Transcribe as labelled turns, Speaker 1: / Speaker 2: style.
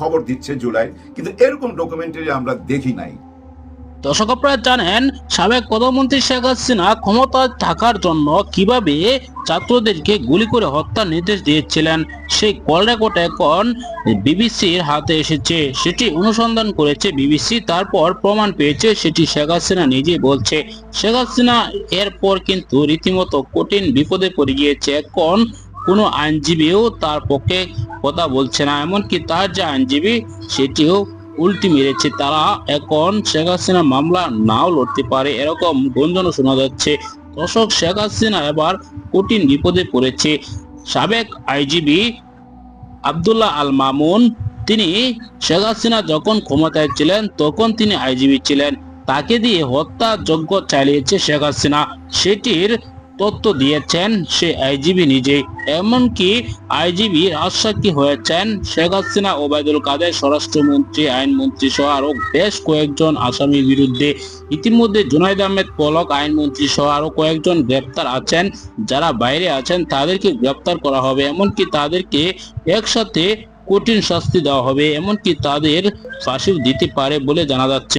Speaker 1: খবর দিচ্ছে জুলাই, কিন্তু এরকম ডকুমেন্টারি আমরা দেখি নাই।
Speaker 2: দর্শক আপনারা জানেন, সাবেক প্রধানমন্ত্রী শেখ হাসিনা ক্ষমতায় থাকার জন্য কীভাবে ছাত্রদেরকে গুলি করে হত্যার নির্দেশ দিয়েছিলেন, সেই কল রেকর্ড এখন বিবিসির হাতে এসেছে। সেটি অনুসন্ধান করেছে বিবিসি, তারপর প্রমাণ পেয়েছে, সেটি শেখ হাসিনা নিজেই বলছে। শেখ হাসিনা এরপর কিন্তু রীতিমতো কঠিন বিপদে পড়ে গিয়েছে। এখন কোনো আইনজীবীও তার পক্ষে কথা বলছে না। এমনকি তার যে আইনজীবী, সেটিও উল্টি মেরেছে। তারা এখন শেখ হাসিনা মামলা নাও লড়তে পারে, এরকম গুঞ্জনও শোনা যাচ্ছে। দর্শক, শেখ হাসিনা এবার কঠিন বিপদে পড়েছে। সাবেক আইজিবি আবদুল্লাহ আল মামুন তিনি শেখ হাসিনা যখন ক্ষমতায় ছিলেন, তখন তিনি আইজিবি ছিলেন। তাকে দিয়ে হত্যা যজ্ঞ চালিয়েছে শেখ হাসিনা। সেটির তথ্য দিয়েছেন সে আইজিবি নিজেই। এমনকি আইজিবি রাজসাক্ষী হয়েছেন শেখ হাসিনা ওবায়দুল কাদের স্বরাষ্ট্রমন্ত্রী, আইনমন্ত্রী সহ আরও বেশ কয়েকজন আসামির বিরুদ্ধে। ইতিমধ্যে জুনাইদ আহমেদ পলক আইনমন্ত্রী সহ আরও কয়েকজন গ্রেপ্তার আছেন। যারা বাইরে আছেন তাদেরকে গ্রেপ্তার করা হবে। এমনকি তাদেরকে একসাথে কঠিন শাস্তি দেওয়া হবে। এমনকি তাদের ফাঁসিও দিতে পারে বলে জানা যাচ্ছে।